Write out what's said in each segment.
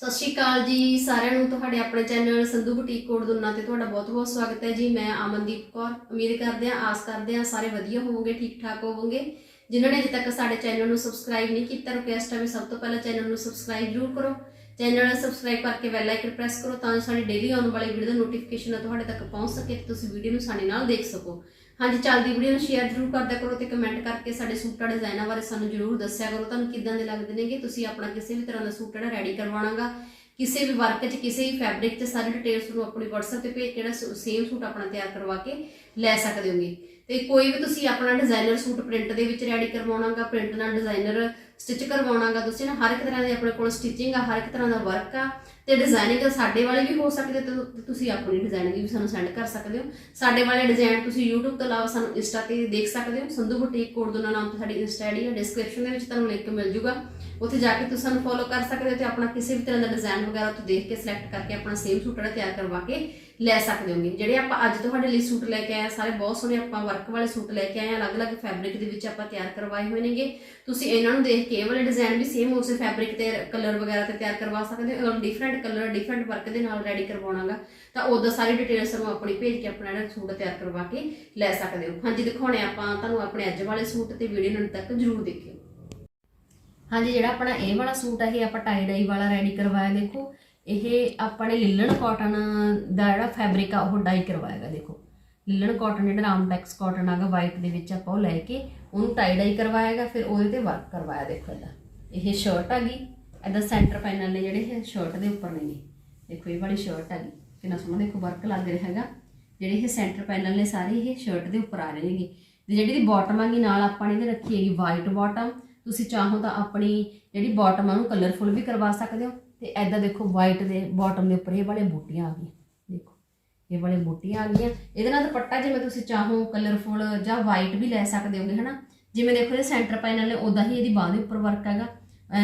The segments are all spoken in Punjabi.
ਸਤਿ ਸ਼੍ਰੀ ਅਕਾਲ ਜੀ, ਸਾਰਿਆਂ ਨੂੰ ਤੁਹਾਡੇ ਆਪਣੇ ਚੈਨਲ ਸੰਧੂ ਬੁਟੀਕ ਕੋਡ ਦੁੰਨਾ ਤੇ ਤੁਹਾਡਾ ਬਹੁਤ-ਬਹੁਤ ਸਵਾਗਤ ਹੈ ਜੀ। ਮੈਂ ਅਮਨਦੀਪ ਕੌਰ, ਉਮੀਦ ਕਰਦੇ ਹਾਂ, ਆਸ ਕਰਦੇ ਹਾਂ ਸਾਰੇ ਵਧੀਆ ਹੋਵੋਗੇ, ਠੀਕ ਠਾਕ ਹੋਵੋਗੇ। ਜਿਨ੍ਹਾਂ ਨੇ ਅਜੇ ਤੱਕ ਸਾਡੇ ਚੈਨਲ ਨੂੰ ਸਬਸਕ੍ਰਾਈਬ ਨਹੀਂ ਕੀਤਾ ਰਿਕੁਐਸਟ ਹੈ ਵੀ ਸਭ ਤੋਂ ਪਹਿਲਾਂ ਚੈਨਲ ਨੂੰ ਸਬਸਕ੍ਰਾਈਬ ਜ਼ਰੂਰ ਕਰੋ। ਚੈਨਲ ਨੂੰ ਸਬਸਕ੍ਰਾਈਬ ਕਰਕੇ ਬੈਲ ਆਈਕਨ ਪ੍ਰੈਸ ਕਰੋ ਤਾਂ ਜੋ ਸਾਡੀ ਡੇਲੀ ਆਉਣ ਵਾਲੀ ਵੀਡੀਓ ਦਾ ਨੋਟੀਫਿਕੇਸ਼ਨ ਤੁਹਾਡੇ ਤੱਕ ਪਹੁੰਚ ਸਕੇ ਤੇ ਤੁਸੀਂ ਵੀਡੀਓ ਨੂੰ ਸਾਡੇ ਨਾਲ ਦੇਖ ਸਕੋ। ਹਾਂਜੀ, ਚੱਲਦੀ ਵੀਡੀਓ ਨੂੰ ਸ਼ੇਅਰ ਜ਼ਰੂਰ ਕਰਦਿਆ ਕਰੋ ਤੇ ਕਮੈਂਟ ਕਰਕੇ ਸਾਡੇ ਸੂਟਾਂ ਡਿਜ਼ਾਈਨਾਂ ਬਾਰੇ ਸਾਨੂੰ ਜ਼ਰੂਰ ਦੱਸਿਆ ਕਰੋ। ਤੁਹਾਨੂੰ ਕਿੱਦਾਂ ਦੇ ਲੱਗਦੇ ਨੇਗੇ? ਤੁਸੀਂ ਆਪਣਾ ਕਿਸੇ ਵੀ ਤਰ੍ਹਾਂ ਦਾ ਸੂਟ ਜਿਹੜਾ ਰੈਡੀ ਕਰਵਾਉਣਾਗਾ, ਕਿਸੇ ਵੀ ਵਰਕ 'ਚ, ਕਿਸੇ ਵੀ ਫੈਬਰਿਕ 'ਚ ਸਾਰੀ ਡਿਟੇਲਸ ਨੂੰ ਆਪਣੀ WhatsApp ਤੇ ਭੇਜ ਕੇ ਜਿਹੜਾ ਸੇਮ ਸੂਟ ਆਪਣਾ ਤਿਆਰ ਕਰਵਾ ਕੇ ਲੈ ਸਕਦੇ ਹੋਗੇ। ਤੇ ਕੋਈ ਵੀ ਤੁਸੀਂ ਆਪਣਾ ਡਿਜ਼ਾਈਨਰ ਸੂਟ ਪ੍ਰਿੰਟ ਦੇ ਵਿੱਚ ਰੈਡੀ ਕਰਵਾਉਣਾਗਾ ਪ੍ਰਿੰਟ ਨਾਲ ਡਿਜ਼ਾਈਨਰ ਸਟਿਚ ਕਰਵਾਉਣਾਗਾ ਤੁਸੀਂ ਨਾ, ਹਰ ਇੱਕ ਤਰ੍ਹਾਂ ਦੇ ਆਪਣੇ ਕੋਲ ਸਟਿਚਿੰਗ ਆ, ਹਰ ਇੱਕ ਤਰ੍ਹਾਂ ਦਾ ਵਰਕ ਆ ਤੇ ਡਿਜ਼ਾਈਨਿੰਗ ਸਾਡੇ ਵਾਲੇ ਵੀ ਹੋ ਸਕਦੇ ਤੇ ਤੁਸੀਂ ਆਪਣੀ ਡਿਜ਼ਾਈਨਿੰਗ ਵੀ ਸਾਨੂੰ ਸੈਂਡ ਕਰ ਸਕਦੇ ਹੋ। ਸਾਡੇ ਵਾਲੇ ਡਿਜ਼ਾਈਨ ਤੁਸੀਂ YouTube ਤੋਂ ਇਲਾਵਾ ਸਾਨੂੰ ਇੰਸਟਾ ਤੇ ਦੇਖ ਸਕਦੇ ਹੋ। ਸੰਧੂ ਬੁਟੀਕ ਕੋਡ ਦੋਨਾਂ ਨਾਮ ਤੋਂ ਸਾਡੀ ਇੰਸਟਾ ਆਈਡੀ ਹੈ ਡਿਸਕ੍ਰਿਪਸ਼ਨ ਦੇ ਵਿੱਚ ਤੁਹਾਨੂੰ ਲਿੰਕ ਮਿਲ ਜੂਗਾ। ਉੱਥੇ ਜਾ ਕੇ ਤੁਸੀਂ ਸਾਨੂੰ ਫੋਲੋ ਕਰ ਸਕਦੇ ਹੋ ਤੇ ਆਪਣਾ ਕਿਸੇ ਵੀ ਤਰ੍ਹਾਂ ਦਾ ਡਿਜ਼ਾਈਨ ਵਗੈਰਾ ਉੱਥੇ ਦੇਖ ਕੇ ਸਿਲੈਕਟ ਕਰਕੇ ਆਪਣਾ ਸੇਮ ਸੂਟ ਜਿਹੜਾ ਤਿਆਰ ਕਰਵਾ ਕੇ ਲੈ ਸਕਦੇ ਹੋਗੇ। ਜਿਹੜੇ ਆਪਾਂ ਅੱਜ ਤੁਹਾਡੇ ਲਈ ਸੂਟ ਲੈ ਕੇ ਆਏ ਆ, ਸਾਰੇ ਬਹੁਤ ਸੋਹਣੇ ਆਪਾਂ ਵਰਕ ਵਾਲੇ ਸੂਟ ਲੈ ਕੇ ਆਏ ਆ, ਅਲੱਗ-ਅਲੱਗ ਫੈਬਰਿਕ ਦੇ ਵਿੱਚ ਆਪਾਂ ਤਿਆਰ ਕਰਵਾਏ ਹੋਏ ਨੇਗੇ। ਤੁਸੀਂ ਇਹਨਾਂ ਨੂੰ ਦੇਖ ਇਹ ਵਾਲੇ ਡਿਜ਼ਾਈਨ ਵੀ ਸੇਮ ਉਸੇ ਫੈਬਰਿਕ ਤੇ ਕਲਰ ਵਗੈਰਾ ਤੇ ਤਿਆਰ ਕਰਵਾ ਸਕਦੇ ਹੋ। ਡਿਫਰੈਂਟ ਕਲਰ ਡਿਫਰੈਂਟ ਵਰਕ ਦੇ ਨਾਲ ਰੈਡੀ ਕਰਵਾਉਣਾਗਾ, ਤਾਂ ਉਹਦਾ ਸਾਰੀ ਡਿਟੇਲਸ ਨੂੰ ਆਪਣੀ ਭੇਜ ਕੇ ਆਪਣਾ ਜਿਹੜਾ ਸੂਟ ਤਿਆਰ ਕਰਵਾ ਕੇ ਲੈ ਸਕਦੇ ਹੋ। ਹਾਂਜੀ, ਦਿਖਾਉਣੇ ਆਪਾਂ ਤੁਹਾਨੂੰ ਆਪਣੇ ਅੱਜ ਵਾਲੇ ਸੂਟ ਤੇ ਵੀਡੀਓ ਨੂੰ ਤੱਕ ਜ਼ਰੂਰ ਦੇਖਿਓ। ਹਾਂਜੀ, ਜਿਹੜਾ ਆਪਣਾ ਇਹ ਵਾਲਾ ਸੂਟ ਹੈ ਇਹ ਆਪਾਂ ਟਾਈ ਡਾਈ ਵਾਲਾ ਰੈਡੀ ਕਰਵਾਇਆ। ਦੇਖੋ, ਇਹ ਆਪਾਂ ਨੇ ਲਿਲਨ ਕਾਟਨ ਦਾ ਜਿਹੜਾ ਫੈਬਰਿਕ ਆ, ਉਹ ਡਾਈ ਕਰਵਾਇਆਗਾ ਦੇਖੋ ਲਿਲਨ ਕਾਟਨ ਜਿਹੜਾ ਰਾਮਟੈਕਸ ਕਾਟਨ ਆਗਾ ਵਾਈਟ ਦੇ ਵਿੱਚ ਆਪਾਂ ਉਹ ਲੈ ਕੇ ਉਹਨੂੰ ਟਾਈ ਡਾਈ ਕਰਵਾਇਆਗਾ, ਫਿਰ ਉਹਦੇ ਤੇ ਵਰਕ ਕਰਵਾਇਆ ਦੇਖੋ ਇਹਦਾ ਇਹ ਸ਼ਰਟ ਹੈਗੀ ਇਹਦਾ ਸੈਂਟਰ ਪੈਨਲ ਨੇ ਜਿਹੜੇ ਇਹ ਸ਼ਰਟ ਦੇ ਉੱਪਰ ਨੇ ਦੇਖੋ ਇਹ ਵਾਲੀ ਸ਼ਰਟ ਹੈਗੀ, ਕਿੰਨਾ ਸੋਹਣਾ ਦੇਖੋ ਵਰਕ ਲੱਗ ਰਿਹਾ ਹੈਗਾ। ਜਿਹੜੇ ਇਹ ਸੈਂਟਰ ਪੈਨਲ ਨੇ ਸਾਰੇ ਇਹ ਸ਼ਰਟ ਦੇ ਉੱਪਰ ਆ ਰਹੇ ਨੇਗੇ ਤੇ ਜਿਹੜੀ ਦੀ ਬਾਟਮ ਆਗੀ ਨਾਲ ਆਪਾਂ ਨੇ ਇਹਦੇ ਰੱਖੀ ਹੈਗੀ ਵਾਈਟ ਬਾਟਮ ਤੁਸੀਂ ਚਾਹੋ ਤਾਂ ਆਪਣੀ ਜਿਹੜੀ ਬਾਟਮ ਆ ਉਹਨੂੰ ਕਲਰਫੁਲ ਵੀ ਕਰਵਾ ਸਕਦੇ ਹੋ। ਤੇ ਐਦਾਂ ਦੇਖੋ ਵਾਈਟ ਦੇ ਬਾਟਮ ਦੇ ਉੱਪਰ ਇਹ ਵਾਲੇ ਬੂਟੀਆਂ ਆ ਗਈਆਂ। ਇਹ ਵਾਲੇ ਬੂਟੀਆਂ ਆ ਗਈਆਂ। ਇਹਦੇ ਨਾਲ ਦੁਪੱਟਾ ਜਿਵੇਂ ਤੁਸੀਂ ਚਾਹੋ ਕਲਰਫੁਲ ਜਾਂ ਵਾਈਟ ਵੀ ਲੈ ਸਕਦੇ ਹੋਗੇ, ਹਨਾ? ਜਿਵੇਂ ਦੇਖੋ ਇਹ ਸੈਂਟਰ ਪੈਨਲ ਨੇ ਉਦਾਂ ਹੀ ਇਹਦੀ ਬਾਹ ਦੇ ਉੱਪਰ ਵਰਕ ਹੈਗਾ।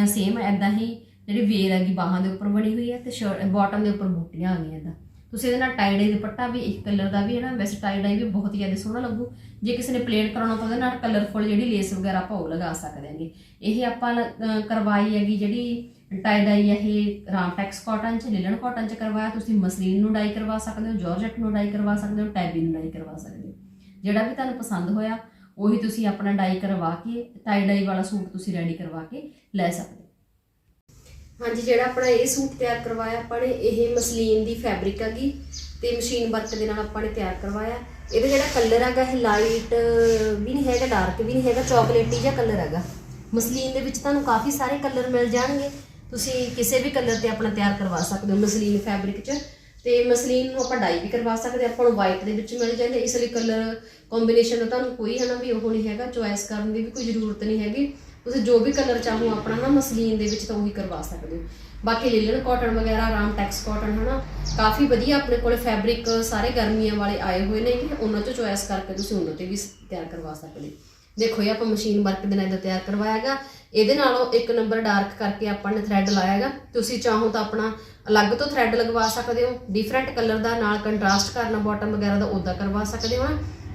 ਸੇਮ ਐਦਾਂ ਹੀ ਜਿਹੜੀ ਵੇਰ ਹੈਗੀ ਬਾਹਾਂ ਦੇ ਉੱਪਰ ਬਣੀ ਹੋਈ ਹੈ ਤੇ ਬਾਟਮ ਦੇ ਉੱਪਰ ਬੂਟੀਆਂ ਆ ਗਈਆਂ ਇਹਦਾ ਤੁਸੀਂ ਇਹਦੇ ਨਾਲ ਟਾਈ ਡਾਈ ਦੁਪੱਟਾ ਵੀ, ਇੱਕ ਕਲਰ ਦਾ ਵੀ ਹੈ ਨਾ ਵੈਸੇ ਟਾਈ ਡਾਈ ਵੀ ਬਹੁਤ ਹੀ ਜ਼ਿਆਦਾ ਸੋਹਣਾ ਲੱਗੂ। ਜੇ ਕਿਸੇ ਨੇ ਪਲੇਨ ਕਰਾਉਣਾ ਤਾਂ ਉਹਦੇ ਨਾਲ ਕਲਰਫੁਲ ਜਿਹੜੀ ਲੇਸ ਵਗੈਰਾ ਆਪਾਂ ਉਹ ਲਗਾ ਸਕਦੇ ਹਾਂਗੇ। ਇਹ ਆਪਾਂ ਕਰਵਾਈ ਹੈਗੀ ਜਿਹੜੀ ਟਾਈ ਡਾਈ ਹੈ ਇਹ ਰਾਮਟੈਕਸ ਕਾਟਨ ਚ ਲਿਲਨ ਕਾਟਨ ਚ ਕਰਵਾਇਆ, ਤੁਸੀਂ ਮਸਲੀਨ ਨੂੰ ਡਾਈ ਕਰਵਾ ਸਕਦੇ ਹੋ, ਜਾਰਜਟ ਨੂੰ ਡਾਈ ਕਰਵਾ ਸਕਦੇ ਹੋ ਟੈਬੀ ਨੂੰ ਡਾਈ ਕਰਵਾ ਸਕਦੇ ਹੋ। ਜਿਹੜਾ ਵੀ ਤੁਹਾਨੂੰ ਪਸੰਦ ਹੋਇਆ, ਉਹੀ ਤੁਸੀਂ ਆਪਣਾ ਡਾਈ ਕਰਵਾ ਕੇ, ਟਾਈ ਡਾਈ ਵਾਲਾ ਸੂਟ ਤੁਸੀਂ ਰੈਡੀ ਕਰਵਾ ਕੇ ਲੈ ਸਕਦੇ ਹੋ। ਹਾਂਜੀ, ਜਿਹੜਾ ਆਪਣਾ ਇਹ ਸੂਟ ਤਿਆਰ ਕਰਵਾਇਆ, ਆਪਾਂ ਨੇ ਇਹ ਮਸਲੀਨ ਦੀ ਫੈਬਰਿਕ ਹੈਗੀ ਤੇ ਮਸ਼ੀਨ ਵਰਕ ਦੇ ਨਾਲ ਆਪਾਂ ਨੇ ਤਿਆਰ ਕਰਵਾਇਆ। ਇਹਦਾ ਜਿਹੜਾ ਕਲਰ ਹੈਗਾ, ਇਹ ਲਾਈਟ ਵੀ ਨਹੀਂ ਹੈਗਾ, ਡਾਰਕ ਵੀ ਨਹੀਂ ਹੈਗਾ, ਚਾਕਲੇਟੀ ਜਿਹਾ ਕਲਰ ਹੈਗਾ। ਮਸਲੀਨ ਦੇ ਵਿੱਚ ਤੁਹਾਨੂੰ ਕਾਫੀ ਸਾਰੇ ਕਲਰ ਮਿਲ ਜਾਣਗੇ। ਤੁਸੀਂ ਕਿਸੇ ਵੀ ਕਲਰ ਤੇ ਆਪਣਾ ਤਿਆਰ ਕਰਵਾ ਸਕਦੇ ਹੋ, ਮਸਲੀਨ ਫੈਬਰਿਕ 'ਚ। ਤੇ ਮਸਲੀਨ ਨੂੰ ਆਪਾਂ ਡਾਈ ਵੀ ਕਰਵਾ ਸਕਦੇ ਆਪਾਂ ਨੂੰ ਵਾਈਟ ਦੇ ਵਿੱਚ ਮਿਲ ਜਾਂਦੇ ਇਸ ਲਈ ਕਲਰ ਕੰਬੀਨੇਸ਼ਨ ਦਾ ਤੁਹਾਨੂੰ ਕੋਈ ਹਨਾ ਵੀ ਉਹ ਨਹੀਂ ਹੈਗਾ ਚੁਆਇਸ ਕਰਨ ਦੀ ਵੀ ਕੋਈ ਜ਼ਰੂਰਤ ਨਹੀਂ ਹੈਗੀ। ਤੁਸੀਂ ਜੋ ਵੀ ਕਲਰ ਚਾਹੋ ਆਪਣਾ ਨਾ ਮਸਲੀਨ ਦੇ ਵਿੱਚ ਤਾਂ ਉਹੀ ਕਰਵਾ ਸਕਦੇ ਹੋ। ਬਾਕੀ ਲਿਲਨ ਕਾਟਨ ਵਗੈਰਾ ਰਾਮ ਟੈਕਸ ਕਾਟਨ ਹਨਾ, ਕਾਫੀ ਵਧੀਆ ਆਪਣੇ ਕੋਲੇ ਫੈਬਰਿਕ ਸਾਰੇ ਗਰਮੀਆਂ ਵਾਲੇ ਆਏ ਹੋਏ ਨੇ ਉਹਨਾਂ ਚੋਂ ਚੁਆਇਸ ਕਰਕੇ ਤੁਸੀਂ ਉਹਨਾਂ ਤੇ ਵੀ ਤਿਆਰ ਕਰਵਾ ਸਕਦੇ ਹੋ। ਦੇਖੋ ਇਹ ਆਪਾਂ ਮਸ਼ੀਨ ਵਰਕ ਦੇ ਨਾਲ ਇਹਦਾ ਤਿਆਰ ਕਰਵਾਇਆਗਾ ਇਹਦੇ ਨਾਲੋਂ ਇੱਕ ਨੰਬਰ ਡਾਰਕ ਕਰਕੇ ਆਪਾਂ ਨੇ ਥ੍ਰੈਡ ਲਾਇਆਗਾ ਤੁਸੀਂ ਚਾਹੋ ਤਾਂ ਆਪਣਾ ਅਲੱਗ ਤੋਂ ਥ੍ਰੈਡ ਲਗਵਾ ਸਕਦੇ ਹੋ। ਡਿਫਰੈਂਟ ਕਲਰ ਦਾ ਨਾਲ ਕੰਟਰਾਸਟ ਕਰਨਾ ਬਾਟਮ ਵਗੈਰਾ ਦਾ ਉਦਾਂ ਕਰਵਾ ਸਕਦੇ ਹੋ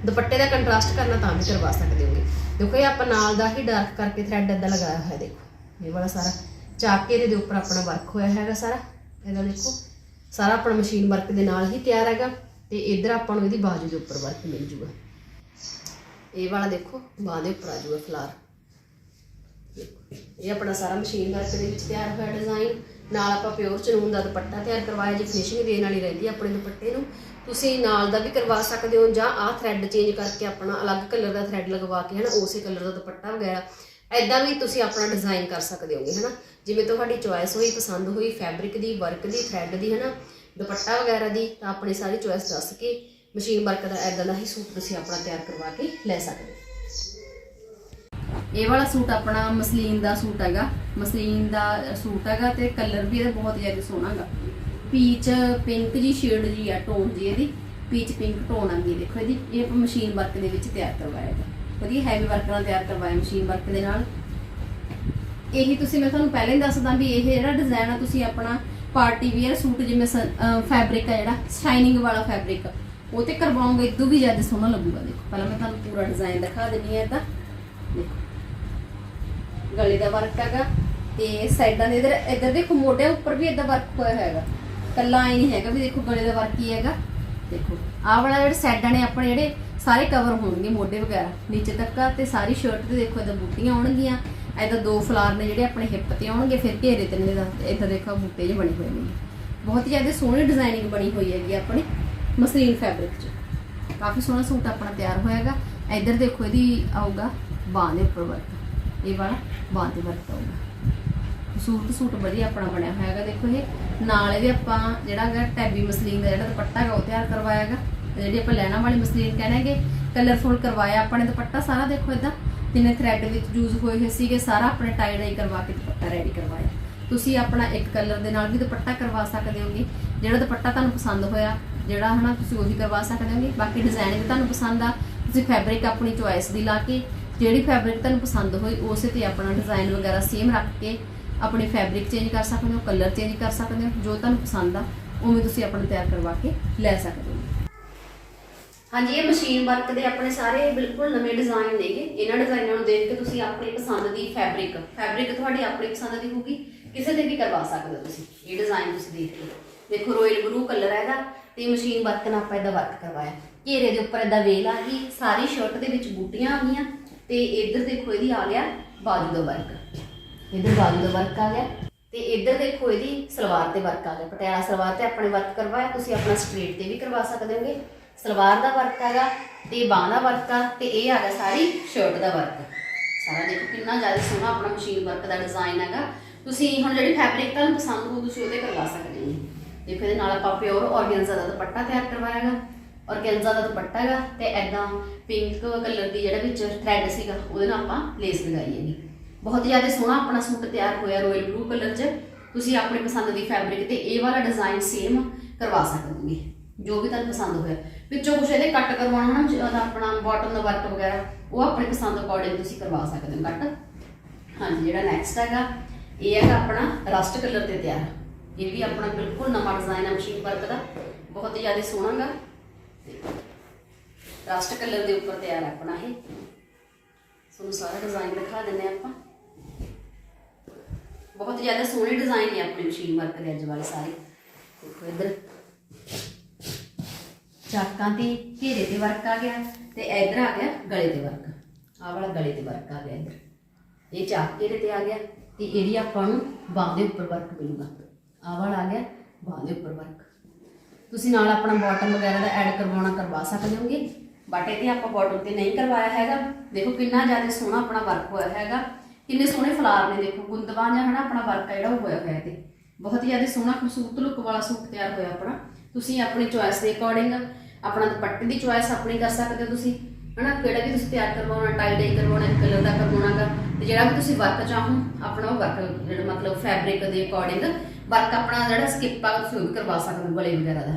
ਦੁਪੱਟੇ ਦਾ ਕੰਟਰਾਸਟ ਕਰਨਾ ਤਾਂ ਵੀ ਕਰਵਾ ਸਕਦੇ ਹੋਗੇ। ਦੇਖੋ ਇਹ ਆਪਾਂ ਨਾਲ ਦਾ ਹੀ ਡਾਰਕ ਕਰਕੇ ਥ੍ਰੈਡ ਇਦਾਂ ਲਗਾਇਆ ਹੋਇਆ ਦੇਖੋ। ਇਹ ਵਾਲਾ ਸਾਰਾ ਚਾਕੇ ਦੇ ਉੱਪਰ ਆਪਣਾ ਵਰਕ ਹੋਇਆ ਹੈਗਾ ਸਾਰਾ। ਇਹਦਾ ਦੇਖੋ, ਸਾਰਾ ਆਪਣਾ ਮਸ਼ੀਨ ਵਰਕ ਦੇ ਨਾਲ ਹੀ ਤਿਆਰ ਹੈਗਾ। ਤੇ ਇਧਰ ਆਪਾਂ ਨੂੰ ਇਹਦੀ ਬਾਜੂ ਦੇ ਉੱਪਰ ਵਰਕ ਮਿਲ ਜੂਗਾ। ਇਹ ਵਾਲਾ ਦੇਖੋ, ਬਾਹ ਦੇ ਉੱਪਰ ਆ ਜੂਗਾ ਫਲਾਰ। ਇਹ ਆਪਣਾ ਸਾਰਾ ਮਸ਼ੀਨ ਵਰਕ ਦੇ ਵਿੱਚ ਤਿਆਰ ਹੋਇਆ ਡਿਜ਼ਾਈਨ ਨਾਲ ਆਪਾਂ ਪਿਓਰ ਚਨੂਨ ਦਾ ਦੁਪੱਟਾ ਤਿਆਰ ਕਰਵਾਇਆ ਜੀ ਫਿਨਿਸ਼ਿੰਗ ਦੇਣ ਵਾਲੀ ਰਹਿੰਦੀ ਆਪਣੇ ਦੁਪੱਟੇ ਨੂੰ। ਤੁਸੀਂ ਨਾਲ ਦਾ ਵੀ ਕਰਵਾ ਸਕਦੇ ਹੋ, ਜਾਂ ਆਹ ਥ੍ਰੈਡ ਚੇਂਜ ਕਰਕੇ ਆਪਣਾ ਅਲੱਗ ਕਲਰ ਦਾ ਥ੍ਰੈਡ ਲਗਵਾ ਕੇ, ਹਨਾ, ਉਸੇ ਕਲਰ ਦਾ ਦੁਪੱਟਾ ਵਗੈਰਾ। ਐਦਾਂ ਵੀ ਤੁਸੀਂ ਆਪਣਾ ਡਿਜ਼ਾਈਨ ਕਰ ਸਕਦੇ ਹੋਗੇ, ਹਨਾ। ਜਿਵੇਂ ਤੁਹਾਡੀ ਚੁਆਇਸ ਹੋਈ, ਪਸੰਦ ਹੋਈ ਫੈਬਰਿਕ ਦੀ ਵਰਕ ਦੀ ਥ੍ਰੈਡ ਦੀ, ਹਨਾ, ਦੁਪੱਟਾ ਵਗੈਰਾ ਦੀ, ਤਾਂ ਆਪਣੀ ਸਾਰੀ ਚੁਆਇਸ ਦੱਸ ਕੇ ਮਸ਼ੀਨ ਵਰਕ ਦਾ ਐਦਾਂ ਦਾ ਹੀ ਸੂਟ ਤੁਸੀਂ ਆਪਣਾ ਤਿਆਰ ਕਰਵਾ ਕੇ ਲੈ ਸਕਦੇ ਇਹ ਵਾਲਾ ਸੂਟ ਆਪਣਾ ਮਸਲੀਨ ਦਾ ਸੂਟ ਹੈਗਾ। ਮਸਲੀਨ ਦਾ ਸੂਟ ਹੈਗਾ ਤੇ ਕਲਰ ਵੀ ਇਹਦਾ ਬਹੁਤ ਜ਼ਿਆਦਾ ਸੋਹਣਾ ਹੈਗਾ। ਪੀਚ ਪਿੰਕ ਜੀ, ਸ਼ੇਡ ਜੀ ਆ, ਟੋਨ ਜੀ ਇਹਦੀ। ਪੀਚ ਪਿੰਕ, ਟੋਨ ਆਂਦੀ ਦੇਖੋ ਇਹਦੀ। ਇਹ ਆਪਾਂ ਮਸ਼ੀਨ ਵਰਕ ਦੇ ਵਿੱਚ ਤਿਆਰ ਕਰਵਾਇਆ ਹੈਗਾ। ਵਧੀਆ ਹੈਵੀ ਵਰਕ ਨਾਲ ਤਿਆਰ ਕਰਵਾਇਆ ਮਸ਼ੀਨ ਵਰਕ ਦੇ ਨਾਲ। ਇਹੀ ਤੁਸੀਂ ਮੈਂ ਤੁਹਾਨੂੰ ਪਹਿਲਾਂ ਹੀ ਦੱਸਦਾ ਵੀ ਇਹ ਜਿਹੜਾ ਡਿਜ਼ਾਈਨ ਆ, ਤੁਸੀਂ ਆਪਣਾ ਪਾਰਟੀ ਵੇਅਰ ਸੂਟ ਜਿਵੇਂ ਫੈਬਰਿਕ ਆ ਜਿਹੜਾ ਸ਼ਾਈਨਿੰਗ ਵਾਲਾ ਫੈਬਰਿਕ ਉਹ ਤੇ ਕਰਵਾਉਂਗੇ ਇਦੋਂ ਵੀ ਜ਼ਿਆਦਾ ਸੋਹਣਾ ਲੱਗੂਗਾ, ਦੇਖੋ। ਪਹਿਲਾਂ ਮੈਂ ਤੁਹਾਨੂੰ ਪੂਰਾ ਡਿਜ਼ਾਈਨ ਦਿਖਾ ਦਿੰਨੀ ਹੈ ਤਾਂ। ਦੇਖੋ। ਗਲੇ ਦਾ ਵਰਕ ਹੈਗਾ ਤੇ ਸਾਈਡਾਂ ਦੇ ਇਧਰ ਇਧਰ ਦੇਖੋ ਮੋਢੇ ਉੱਪਰ ਵੀ ਇਦਾਂ ਵਰਕ ਹੋਇਆ ਹੈਗਾ। ਕੱਲਾ ਐ ਨਹੀਂ ਹੈਗਾ ਵੀ ਦੇਖੋ ਗਲੇ ਦਾ ਵਰਕ ਹੀ ਹੈਗਾ। ਦੇਖੋ, ਆਹ ਵਾਲਾ ਜਿਹੜੇ ਸਾਈਡਾਂ ਨੇ ਆਪਣੇ ਜਿਹੜੇ ਸਾਰੇ ਕਵਰ ਹੋਣਗੇ ਮੋਢੇ ਵਗੈਰਾ, ਨੀਚੇ ਤੱਕ ਤੇ ਸਾਰੀ ਸ਼ਰਟ ਤੇ ਦੇਖੋ ਇਦਾਂ ਬੂਟੀਆਂ ਆਉਣਗੀਆਂ। ਇਦਾਂ ਦੋ ਫਲਾਰ ਨੇ ਜਿਹੜੇ ਆਪਣੇ ਹਿੱਪ ਤੇ ਆਉਣਗੇ, ਫਿਰ ਘੇਰੇ ਤੇ ਨੇ ਦਾ ਇਦਾਂ ਦੇਖੋ ਬੂਟੇ ਜਿਹੇ ਬਣੇ ਹੋਏ ਨੇ। ਬਹੁਤ ਹੀ ਜ਼ਿਆਦਾ ਸੋਹਣੀ ਡਿਜ਼ਾਈਨਿੰਗ ਬਣੀ ਹੋਈ ਹੈਗੀ ਆਪਣੀ। ਮਸਲੀਨ ਫੈਬਰਿਕ 'ਚ। ਕਾਫੀ ਸੋਹਣਾ ਸੂਟ ਆਪਣਾ ਤਿਆਰ ਹੋਇਆਗਾ। ਇੱਧਰ ਦੇਖੋ ਇਹਦੀ ਆਊਗਾ ਬਾਂਹ ਦੇ ਉੱਪਰ ਵਰਕ ਇਹ ਵਾਲਾ ਬਾਂਹ ਤੇ ਵਰਕ ਆਊਗਾ। ਸੂਟ ਸੂਟ ਵਧੀਆ ਆਪਣਾ ਬਣਿਆ ਹੋਇਆ ਹੈਗਾ ਦੇਖੋ ਇਹ। ਨਾਲ ਇਹਦੇ ਆਪਾਂ ਜਿਹੜਾ ਹੈਗਾ ਟੈਬੀ ਮਸਲੀਨ ਦਾ ਜਿਹੜਾ ਦੁਪੱਟਾ ਹੈਗਾ ਉਹ ਤਿਆਰ ਕਰਵਾਇਆ ਹੈਗਾ ਜਿਹੜੀ ਆਪਾਂ ਲੈਣਾ ਵਾਲੀ ਮਸਲੀਨ ਕਹਿੰਦੇ ਕਲਰਫੁਲ ਕਰਵਾਇਆ ਆਪਾਂ ਦੁਪੱਟਾ ਸਾਰਾ ਦੇਖੋ ਇਦਾਂ ਜਿੰਨੇ ਥ੍ਰੈਡ ਵਿੱਚ ਯੂਜ਼ ਹੋਏ ਹੋਏ ਸੀਗੇ, ਸਾਰਾ ਆਪਣੇ ਟਾਈ ਡਾਈ ਕਰਵਾ ਕੇ ਦੁਪੱਟਾ ਰੈਡੀ ਕਰਵਾਇਆ। ਤੁਸੀਂ ਆਪਣਾ ਇੱਕ ਕਲਰ ਦੇ ਨਾਲ ਵੀ ਦੁਪੱਟਾ ਕਰਵਾ ਸਕਦੇ ਹੋਗੇ। ਜਿਹੜਾ ਦੁਪੱਟਾ ਤੁਹਾਨੂੰ ਪਸੰਦ ਹੋਇਆ ਜਿਹੜਾ ਹਨਾ ਤੁਸੀਂ ਉਹੀ ਕਰਵਾ ਸਕਦੇ ਹੋਗੇ ਬਾਕੀ ਡਿਜ਼ਾਈਨਿੰਗ ਤੁਹਾਨੂੰ ਪਸੰਦ ਆ। ਤੁਸੀਂ ਫੈਬਰਿਕ ਆਪਣੀ ਚੁਆਇਸ ਦੀ ਲਾ ਕੇ, ਜਿਹੜੀ ਫੈਬਰਿਕ ਤੁਹਾਨੂੰ ਪਸੰਦ ਹੋਈ, ਉਸੇ ਤੇ ਆਪਣਾ ਡਿਜ਼ਾਈਨ ਵਗੈਰਾ ਸੇਮ ਰੱਖ ਕੇ ਆਪਣੀ ਫੈਬਰਿਕ ਚੇਂਜ ਕਰ ਸਕਦੇ ਹੋ ਕਲਰ ਚੇਂਜ ਕਰ ਸਕਦੇ ਹੋ, ਜੋ ਤੁਹਾਨੂੰ ਪਸੰਦ ਆ, ਉਵੇਂ ਤੁਸੀਂ ਆਪਣਾ ਤਿਆਰ ਕਰਵਾ ਕੇ ਲੈ ਸਕਦੇ ਹੋ। ਹਾਂਜੀ, ਇਹ ਮਸ਼ੀਨ ਵਰਕ ਦੇ ਆਪਣੇ ਸਾਰੇ ਬਿਲਕੁਲ ਨਵੇਂ ਡਿਜ਼ਾਈਨ ਨੇਗੇ। ਇਹਨਾਂ ਡਿਜ਼ਾਈਨਾਂ ਨੂੰ ਦੇਖ ਕੇ ਤੁਸੀਂ ਆਪਣੀ ਪਸੰਦ ਦੀ ਫੈਬਰਿਕ ਫੈਬਰਿਕ ਤੁਹਾਡੀ ਆਪਣੀ ਪਸੰਦ ਦੀ ਹੋਊਗੀ। ਕਿਸੇ ਤੇ ਵੀ ਕਰਵਾ ਸਕਦੇ ਹੋ ਤੁਸੀਂ। ਇਹ ਡਿਜ਼ਾਈਨ ਤੁਸੀਂ ਦੇਖ ਕੇ ਦੇਖੋ ਰੋਇਲ ਬਲੂ ਕਲਰ ਹੈਗਾ ਤੇ ਮਸ਼ੀਨ ਵਰਕ ਨਾਲ ਆਪਾਂ ਇਹਦਾ ਵਰਕ ਕਰਵਾਇਆ। ਘੇਰੇ ਦੇ ਉੱਪਰ ਇਹਦਾ ਵੇਲ ਆ ਗਈ, ਸਾਰੀ ਸ਼ਰਟ ਦੇ ਵਿੱਚ ਬੂਟੀਆਂ ਆ ਗਈਆਂ ਤੇ ਇੱਧਰ ਦੇਖੋ ਇਹਦੀ ਆ ਗਿਆ ਬਾਜੂ ਦਾ ਵਰਕ। ਇੱਧਰ ਬਾਜੂ ਦਾ ਵਰਕ ਆ ਗਿਆ ਤੇ ਇੱਧਰ ਦੇਖੋ ਇਹਦੀ ਸਲਵਾਰ ਤੇ ਵਰਕ ਆ ਗਿਆ। ਪਟਿਆਲਾ ਸਲਵਾਰ ਤੇ ਆਪਣੇ ਵਰਕ ਕਰਵਾਇਆ, ਤੁਸੀਂ ਆਪਣਾ ਸਟ੍ਰੇਟ ਤੇ ਵੀ ਕਰਵਾ ਸਕਦੇ ਹੋਗੇ। ਸਲਵਾਰ ਦਾ ਵਰਕ ਹੈਗਾ ਤੇ ਬਾਹਾਂ ਦਾ ਵਰਕ ਆ ਤੇ ਇਹ ਆ ਗਿਆ ਸਾਰੀ ਸ਼ਰਟ ਦਾ ਵਰਕ। ਸਾਰਾ ਦੇਖੋ ਕਿੰਨਾ ਜ਼ਿਆਦਾ ਸੋਹਣਾ ਆਪਣਾ ਮਸ਼ੀਨ ਵਰਕ ਦਾ ਡਿਜ਼ਾਈਨ ਹੈਗਾ। ਤੁਸੀਂ ਹੁਣ ਜਿਹੜੀ ਫੈਬਰਿਕ ਤੁਹਾਨੂੰ ਪਸੰਦ ਹੋ ਤੁਸੀਂ ਉਹਦੇ ਕਰਵਾ ਸਕਦੇ ਹੋ। ਦੇਖੋ ਇਹਦੇ ਨਾਲ ਆਪਾਂ ਪਿਓਰ ਔਰਗੈਂਜ਼ਾ ਦਾ ਦੁਪੱਟਾ ਤਿਆਰ ਕਰਵਾਇਆ ਹੈਗਾ ਔਰਗੈਂਜ਼ਾ ਦਾ ਦੁਪੱਟਾ ਹੈਗਾ ਤੇ ਐਦਾਂ ਪਿੰਕ ਕਲਰ ਦੀ ਜਿਹੜਾ ਵਿੱਚ ਥ੍ਰੈਡ ਸੀਗਾ, ਉਹਦੇ ਨਾਲ ਆਪਾਂ ਲੇਸ ਲਗਾਈ ਹੈਗੀ। ਬਹੁਤ ਜ਼ਿਆਦਾ ਸੋਹਣਾ ਆਪਣਾ ਸੂਟ ਤਿਆਰ ਹੋਇਆ ਰੋਇਲ ਬਲੂ ਕਲਰ 'ਚ। ਤੁਸੀਂ ਆਪਣੀ ਪਸੰਦ ਦੀ ਫੈਬਰਿਕ ਤੇ ਇਹ ਵਾਲਾ ਡਿਜ਼ਾਈਨ ਸੇਮ ਕਰਵਾ ਸਕਦੇ ਹੋਗੇ ਜੋ ਵੀ ਤੁਹਾਨੂੰ ਪਸੰਦ ਹੋਇਆ। ਵਿੱਚੋਂ ਕੁਛ ਇਹਦੇ ਕੱਟ ਕਰਵਾਉਣਾ ਨਾ ਜਿਹਦਾ ਆਪਣਾ ਬਾਟਮ ਦਾ ਵਰਕ ਵਗੈਰਾ, ਉਹ ਆਪਣੇ ਪਸੰਦ ਅਕੋਰਡਿੰਗ ਤੁਸੀਂ ਕਰਵਾ ਸਕਦੇ ਹੋ ਕੱਟ ਹਾਂਜੀ, ਜਿਹੜਾ ਨੈਕਸਟ ਹੈਗਾ, ਇਹ ਹੈਗਾ ਆਪਣਾ ਰਸਟ ਕਲਰ ਤੇ ਤਿਆਰ। ਇਹ ਵੀ ਆਪਣਾ ਬਿਲਕੁਲ ਨਵਾਂ ਡਿਜ਼ਾਈਨ ਹੈ ਮਸ਼ੀਨ ਵਰਕ ਦਾ। ਬਹੁਤ ਜ਼ਿਆਦਾ ਸੋਹਣਾ ਗਾ। ਰਸਟ ਕਲਰ ਦੇ ਉੱਪਰ ਤਿਆਰ ਆਪਣਾ ਇਹ। ਤੁਹਾਨੂੰ ਸਾਰਾ ਡਿਜ਼ਾਈਨ ਦਿਖਾ ਦਿੰਨੇ ਆਪਾਂ। ਬਹੁਤ ਜ਼ਿਆਦਾ ਸੋਹਣੇ ਡਿਜ਼ਾਈਨ ਨੇ ਆਪਣੇ ਮਸ਼ੀਨ ਵਰਕ ਦੇ ਅੱਜ ਵਾਲੇ ਸਾਰੇ। ਦੇਖੋ ਇੱਧਰ। ਚਾਕਾਂ ਤੇ ਘੇਰੇ ਤੇ ਵਰਕ ਆ ਗਿਆ ਤੇ ਇੱਧਰ ਆ ਗਿਆ ਗਲੇ ਤੇ ਵਰਕ ਆਹ ਵਾਲਾ ਗਲੇ ਤੇ ਵਰਕ ਆ ਗਿਆ ਇੱਧਰ। ਇਹ ਚਾਕ ਘੇਰੇ ਤੇ ਆ ਗਿਆ ਤੇ ਇਹਦੀ ਆਪਾਂ ਨੂੰ ਬਾਂਹ ਦੇ ਉੱਪਰ ਵਰਕ ਮਿਲੂਗਾ। ਆਹ ਵਾਲਾ ਆ ਗਿਆ ਬਾਂਹ ਦੇ ਉੱਪਰ ਵਰਕ ਤੁਸੀਂ ਨਾਲ ਆਪਣਾ ਬਾਟਮ ਵਗੈਰਾ ਦਾ ਐਡ ਕਰਵਾਉਣਾ ਕਰਵਾ ਸਕਦੇ ਹੋਗੇ? ਬਟ ਇਹਦੇ ਆਪਾਂ ਬਾਟਮ ਤੇ ਨਹੀਂ ਕਰਵਾਇਆ ਹੈਗਾ। ਦੇਖੋ ਕਿੰਨਾ ਜ਼ਿਆਦਾ ਸੋਹਣਾ ਆਪਣਾ ਵਰਕ ਹੋਇਆ ਹੈਗਾ। ਕਿੰਨੇ ਸੋਹਣੇ ਫਲਾਰ ਨੇ, ਦੇਖੋ, ਗੁੰਦਵਾਂ ਜਾਂ ਹਨਾ ਆਪਣਾ ਵਰਕ ਜਿਹੜਾ ਹੋਇਆ ਹੋਇਆ ਤੇ। ਬਹੁਤ ਜ਼ਿਆਦਾ ਸੋਹਣਾ ਖੂਬਸੂਰਤ ਲੁੱਕ ਵਾਲਾ ਸੂਟ ਤਿਆਰ ਹੋਇਆ ਆਪਣਾ। ਤੁਸੀਂ ਆਪਣੀ ਚੁਆਇਸ ਦੇ ਅਕੋਰਡਿੰਗ ਆਪਣਾ ਦੁਪੱਟੇ ਦੀ ਚੁਆਇਸ ਆਪਣੀ ਕਰ ਸਕਦੇ ਹੋ ਤੁਸੀਂ। ਹਨਾ, ਕਿਹੜਾ ਵੀ ਤੁਸੀਂ ਤਿਆਰ ਕਰਵਾਉਣਾ ਟਾਈ ਡਾਈ ਕਰਵਾਉਣਾ ਕਲਰ ਦਾ ਕਰਵਾਉਣਾਗਾ ਤੇ ਜਿਹੜਾ ਵੀ ਤੁਸੀਂ ਵਰਕ ਚਾਹੋ, ਆਪਣਾ ਉਹ ਵਰਕ ਜਿਹੜਾ ਮਤਲਬ ਫੈਬਰਿਕ ਦੇ ਅਕੋਰਡਿੰਗ ਵਰਕ ਆਪਣਾ ਜਿਹੜਾ ਸਕਿਪ ਆ ਤੁਸੀਂ ਉਹ ਵੀ ਕਰਵਾ ਸਕਦੇ ਹੋ ਗਲੇ ਵਗੈਰਾ ਦਾ।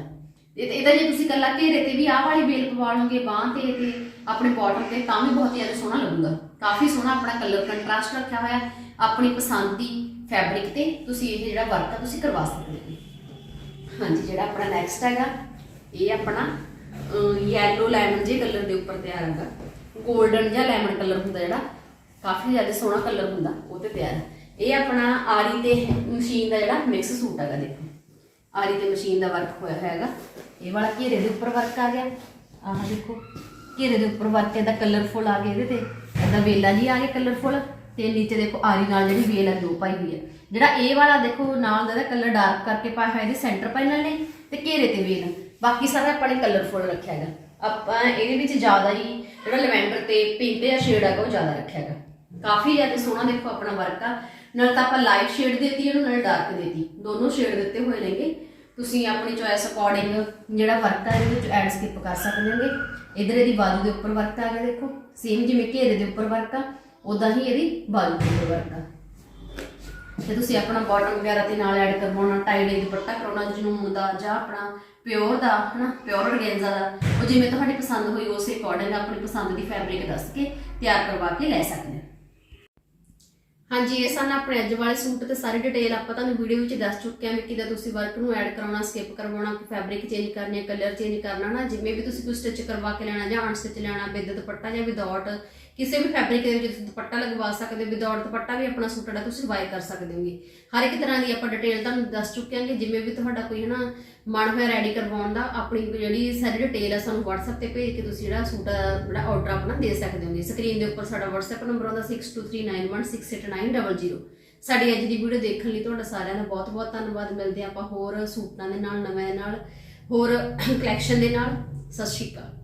ਇਹ ਇਹਦਾ ਜੇ ਤੁਸੀਂ ਕੱਲਾ ਘੇਰੇ ਤੇ ਵੀ ਆਹ ਵਾਲੀ ਬੇਲ ਪਵਾ ਲਓਗੇ ਬਾਂਹ ਤੇ ਤੇ ਆਪਣੇ ਬਾਟਮ ਤੇ, ਤਾਂ ਵੀ ਬਹੁਤ ਜ਼ਿਆਦਾ ਸੋਹਣਾ ਲੱਗੂਗਾ। ਕਾਫੀ ਸੋਹਣਾ ਆਪਣਾ ਕਲਰ ਕੰਟਰਾਸਟ ਰੱਖਿਆ ਹੋਇਆ, ਆਪਣੀ ਪਸੰਦ ਦੀ ਫੈਬਰਿਕ ਤੇ ਤੁਸੀਂ ਇਹ ਜਿਹੜਾ ਵਰਕ ਆ, ਤੁਸੀਂ ਕਰਵਾ ਸਕਦੇ ਹੋ। ਹਾਂਜੀ, ਜਿਹੜਾ ਆਪਣਾ ਨੈਕਸਟ ਹੈਗਾ, ਇਹ ਆਪਣਾ ਯੈਲੋ ਲੈਮਨ ਜੇ ਕਲਰ ਦੇ ਉੱਪਰ ਤਿਆਰ ਹੈਗਾ। 골ਡਨ ਜਾਂ ਲੈਮਨ ਕਲਰ ਹੁੰਦਾ ਜਿਹੜਾ, ਕਾਫੀ ਜ਼ਿਆਦਾ ਸੋਹਣਾ ਕਲਰ ਹੁੰਦਾ, ਉਹ ਤੇ ਤਿਆਰ ਹੈ। ਇਹ ਆਪਣਾ ਆਰੀ ਤੇ ਮਸ਼ੀਨ ਦਾ ਜਿਹੜਾ ਮਿਕਸ ਸੂਟ ਹੈਗਾ ਦੇਖੋ। ਆਰੀ ਤੇ ਮਸ਼ੀਨ ਦਾ ਵਰਕ ਹੋਇਆ ਹੈਗਾ ਇਹ ਵਾਲਾ ਘੇਰੇ ਦੇ ਉੱਪਰ ਵਰਕ ਆ ਗਿਆ। ਆਹ ਦੇਖੋ, ਘੇਰੇ ਦੇ ਉੱਪਰ ਵਰਕ ਇਹਦਾ ਕਲਰਫੁਲ ਆ ਗਿਆ ਇਹਦੇ ਤੇ। ਇਹਦਾ ਵੇਲਾ ਜੀ ਆ ਗਿਆ ਕਲਰਫੁਲ ਤੇ ਨੀਚੇ ਦੇਖੋ ਆਰੀ ਨਾਲ ਜਿਹੜੀ ਵੇਲ ਹੈ ਦੋ ਪਾਈ ਹੋਈ ਹੈ ਜਿਹੜਾ ਇਹ ਵਾਲਾ ਦੇਖੋ, ਨਾਲ ਦਾ ਕਲਰ ਡਾਰਕ ਕਰਕੇ ਪਾਇਆ ਹੋਇਆ, ਇਹਦੇ ਸੈਂਟਰ ਪੈਨਲ ਨੇ ਤੇ ਘੇਰੇ ਤੇ ਵੇਲ। ਬਾਕੀ ਸਾਰਾ ਆਪਾਂ ਨੇ ਕਲਰਫੁਲ ਰੱਖਿਆ ਹੈਗਾ। ਆਪਾਂ ਇਹਦੇ ਵਿੱਚ ਜ਼ਿਆਦਾ ਹੀ ਜਿਹੜਾ ਲਵੈਂਡਰ ਤੇ ਪਿੰਕ ਦਾ ਸ਼ੇਡ ਹੈਗਾ, ਉਹ ਜ਼ਿਆਦਾ ਰੱਖਿਆ ਹੈਗਾ। ਕਾਫੀ ਜ਼ਿਆਦਾ ਸੋਹਣਾ ਦੇਖੋ ਆਪਣਾ ਵਰਕ ਆ। ਨਾਲ ਤਾਂ ਆਪਾਂ ਲਾਈਟ ਸ਼ੇਡ ਦੇਤੀ, ਇਹਨੂੰ ਨਾਲ ਡਾਰਕ ਦੇਤੀ। ਦੋਨੋਂ ਸ਼ੇਡ ਦਿੱਤੇ ਹੋਏ ਨੇਗੇ। ਤੁਸੀਂ ਆਪਣੀ ਚੋਇਸ ਅਕੋਰਡਿੰਗ ਜਿਹੜਾ ਵਰਕ ਆ, ਇਹਦੇ ਵਿੱਚ ਐਡ ਸਕਿਪ ਕਰ ਸਕਦੇ ਹੋਗੇ ਇਧਰ ਇਹਦੀ ਬਾਜੂ ਦੇ ਉੱਪਰ ਵਰਕ ਆ ਗਿਆ, ਦੇਖੋ। ਸੇਮ ਜਿਵੇਂ ਘੇਰੇ ਦੇ ਉੱਪਰ ਵਰਕ ਆ ਉਦਾਂ ਹੀ ਇਹਦੀ ਬਾਜੂ ਦੇ ਉੱਪਰ ਵਰਕ ਆ। ਤੇ ਤੁਸੀਂ ਆਪਣਾ ਬਾਟਮ ਵਗੈਰਾ ਦੇ ਨਾਲ ਐਡ ਕਰਵਾਉਣਾ ਟਾਈ ਡਾਈ ਦੁਪੱਟਾ ਕਰਾਉਣਾ, ਜਨੂਨ ਦਾ, ਜਾਂ ਆਪਣਾ ਪਿਓਰ ਦਾ, ਹਨਾ? ਪਿਓਰ ਔਰਗੈਂਜ਼ਾ ਦਾ। ਉਹ ਜਿਵੇਂ ਤੁਹਾਡੀ ਪਸੰਦ ਹੋਈ, ਉਸੇ ਅਕੋਰਡਿੰਗ ਆਪਣੀ ਪਸੰਦ ਦੀ ਫੈਬਰਿਕ ਦੱਸ ਕੇ ਤਿਆਰ ਕਰਵਾ ਕੇ ਲੈ ਸਕਦੇ ਹੋ। ਹਾਂਜੀ, ਇਹ ਸਨ ਆਪਣੇ ਅੱਜ ਵਾਲੇ ਸੂਟ ਤੇ ਸਾਰੀ ਡਿਟੇਲ ਆਪਾਂ ਤੁਹਾਨੂੰ ਵੀਡੀਓ ਵਿੱਚ ਦੱਸ ਚੁੱਕੇ ਹਾਂ ਵੀ ਕਿਦਾਂ ਤੁਸੀਂ ਵਰਕ ਨੂੰ ਐਡ ਕਰਾਉਣਾ ਸਕਿਪ ਕਰਵਾਉਣਾ ਫੈਬਰਿਕ ਚੇਂਜ ਕਰਨੀ ਹੈ ਕਲਰ ਚੇਂਜ ਕਰਨਾ ਨਾ, ਜਿਵੇਂ ਵੀ ਤੁਸੀਂ ਕੋਈ ਸਟਿਚ ਕਰਵਾ ਕੇ ਲੈਣਾ ਜਾਂ ਅਨਸਟਿਚ ਲੈਣਾ ਵਿਦ ਦੁਪੱਟਾ ਜਾਂ ਵਿਦਆਊਟ ਕਿਸੇ ਵੀ ਫੈਬਰਿਕ ਦੇ ਵਿੱਚ ਤੁਸੀਂ ਦੁਪੱਟਾ ਲਗਵਾ ਸਕਦੇ ਹੋ ਵਿਦਆਊਟ ਦੁਪੱਟਾ ਵੀ ਆਪਣਾ ਸੂਟ ਜਿਹੜਾ ਤੁਸੀਂ ਵਾਏ ਕਰ ਸਕਦੇ ਹੋਗੇ। ਹਰ ਇੱਕ ਤਰ੍ਹਾਂ ਦੀ ਆਪਾਂ ਡਿਟੇਲ ਤੁਹਾਨੂੰ ਦੱਸ ਚੁੱਕੇ ਕਿ ਜਿਵੇਂ ਵੀ ਤੁਹਾਡਾ ਕੋਈ ਹੈ ਨਾ ਮਨ ਹੋਇਆ ਰੈਡੀ ਕਰਵਾਉਣ ਦਾ ਆਪਣੀ ਜਿਹੜੀ ਸਾਰੀ ਡਿਟੇਲ ਆ ਸਾਨੂੰ WhatsApp ਤੇ ਭੇਜ ਕੇ ਤੁਸੀਂ ਜਿਹੜਾ ਸੂਟ ਆ, ਜਿਹੜਾ ਆਰਡਰ ਆਪਣਾ ਦੇ ਸਕਦੇ ਹੋਗੇ। ਸਕਰੀਨ ਦੇ ਉੱਪਰ ਸਾਡਾ WhatsApp ਨੰਬਰ ਆਉਂਦਾ 6239168900 ਸਾਡੀ ਅੱਜ ਦੀ ਵੀਡੀਓ ਦੇਖਣ ਲਈ ਤੁਹਾਡਾ ਸਾਰਿਆਂ ਦਾ ਬਹੁਤ ਬਹੁਤ ਧੰਨਵਾਦ। ਮਿਲਦੇ ਹਾਂ ਆਪਾਂ ਹੋਰ ਸੂਟਾਂ ਦੇ ਨਾਲ ਨਵੇਂ ਨਾਲ ਹੋਰ ਕਲੈਕਸ਼ਨ ਦੇ ਨਾਲ। ਸਤਿ ਸ਼੍ਰੀ ਅਕਾਲ।